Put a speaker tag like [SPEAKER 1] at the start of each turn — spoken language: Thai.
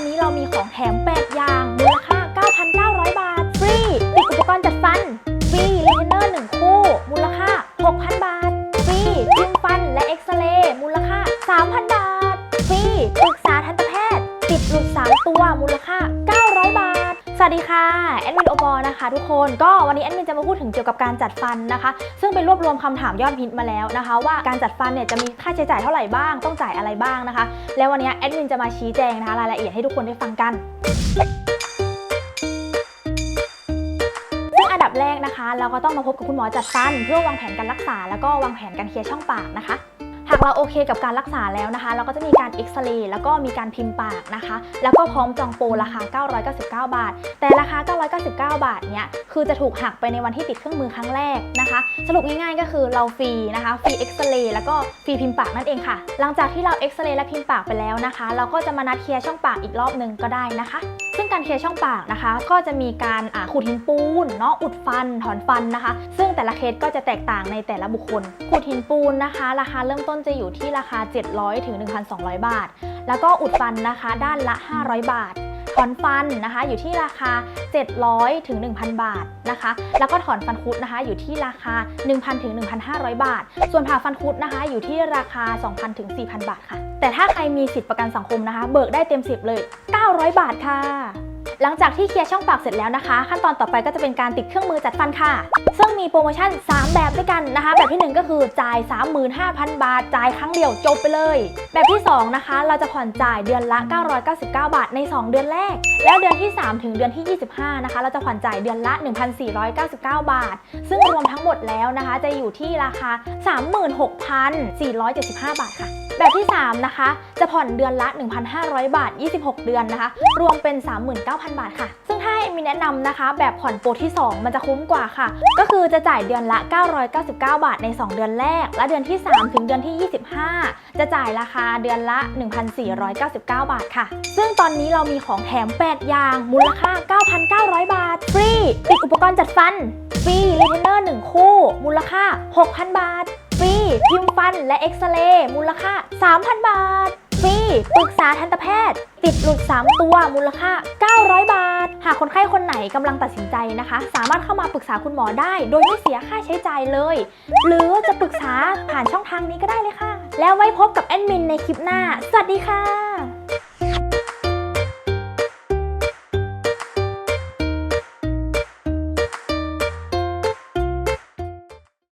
[SPEAKER 1] ันนี้เรามีของแถม8อย่างมูลค่า ค่ะแอดมินโอปอนะคะ ทุกคนก็วันนี้แอดมินจะมาพูดถึงเกี่ยวกับการจัดฟันนะคะ ซึ่งเป็นรวบรวมคำถามยอดฮิตมาแล้วนะคะ ว่าการจัดฟันเนี่ยจะมีค่าใช้จ่ายเท่าไหร่บ้างต้องจ่ายอะไรบ้างนะคะ แล้ววันนี้แอดมินจะมาชี้แจงนะคะรายละเอียดให้ทุกคนได้ฟังกันอันดับแรกนะคะ เราก็ต้องมาพบกับคุณหมอจัดฟัน เพื่อวางแผนการรักษา แล้วก็วางแผนการเคลียร์ช่องปากนะคะ หากเราโอเคกับการรักษาแล้วนะคะ เราก็จะมีการเอ็กซเรย์แล้วก็มีการพิมพ์ปากนะคะ แล้วก็พร้อมจองโปรราคา 999 บาท แต่ราคา 999 บาทเนี่ยคือจะถูกหักไปในวันที่ติดเครื่องมือครั้งแรกนะคะ สรุปง่ายๆก็คือเราฟรีนะคะฟรีเอ็กซเรย์แล้วก็ฟรีพิมพ์ปากนั่นเองค่ะ หลังจากที่เราเอ็กซเรย์และพิมพ์ปากไปแล้วนะคะ เราก็จะมานัดเคลียร์ช่องปากอีกรอบหนึ่งก็ได้นะคะ การเคลียร์ช่องปากนะคะ ก็จะมีการขูดหินปูนเนาะอุดฟันถอนฟันนะคะ ซึ่งแต่ละเคสก็จะแตกต่างในแต่ละบุคคลขูดหินปูนนะคะ ราคาเริ่มต้นจะอยู่ที่ราคา 700ถึง1,200 บาท แล้วก็อุดฟันนะคะด้านละ 500 บาทถอนฟันนะคะอยู่ที่ราคา 700ถึง1,000 บาทนะคะ แล้วก็ถอนฟันคุดนะคะอยู่ที่ราคา 1,000ถึง1,500 บาท ส่วนผ่าฟันคุดนะคะอยู่ที่ราคา 2,000ถึง4,000 บาทค่ะ แต่ถ้าใครมีสิทธิประกันสังคมนะคะ เบิกได้เต็มสิบเลย 900 บาทค่ะ หลังจากที่เคลียร์ช่องปากเสร็จแล้วนะคะ ขั้นตอนต่อไปก็จะเป็นการติดเครื่องมือจัดฟันค่ะ ซึ่งมีโปรโมชั่น 3 แบบด้วยกันนะคะ แบบทีหนึ่1 ก็คือจ่าย 35,000 บาท จ่ายครั้งเดียวจบไปเลย แบบที่ 2 นะคะ เราจะผ่อนจ่ายเดือนละ 999 บาทใน 2 เดือนแรก แล้วเดือนที่ 3 ถึงเดือนที่ 25 นะคะ เราจะผ่อนจ่ายเดือนละ 1,499 บาท ซึ่งรวมทั้งหมดแล้วนะคะ จะอยู่ที่ราคา 36,475 บาทค่ะแบบที่ 3 นะคะ จะผ่อนเดือนละ 1,500 บาท 26 เดือนนะคะ รวมเป็น 39,000บาทค่ะ ซึ่งถ้าเอมีแนะนำนะคะ แบบผ่อนโปรที่ 2 มันจะคุ้มกว่าค่ะ ก็คือจะจ่ายเดือนละ 999 บาทใน 2 เดือนแรก และเดือนที่ 3 ถึงเดือนที่ 25 จะจ่ายราคาเดือนละ 1,499 บาทค่ะ ซึ่งตอนนี้เรามีของแถม 8 อย่าง มูลค่า 9,900 บาท ฟรี ติดอุปกรณ์จัดฟัน ฟรีเลเทนเนอร์ 1 คู่ มูลค่า 6,000 บาท ฟรี พิมพ์ฟันและเอ็กซเรย์ มูลค่า 3,000 บาท ฟรี ปรึกษาทันตแพทย์ ติดหลุด 3 ตัวมูลค่า 900 บาท หากคนไข้คนไหนกำลังตัดสินใจนะคะ สามารถเข้ามาปรึกษาคุณหมอได้ โดยไม่เสียค่าใช้จ่ายเลย หรือจะปรึกษาผ่านช่องทางนี้ก็ได้เลยค่ะ แล้วไว้พบกับแอดมินในคลิปหน้า สวัสดีค่ะ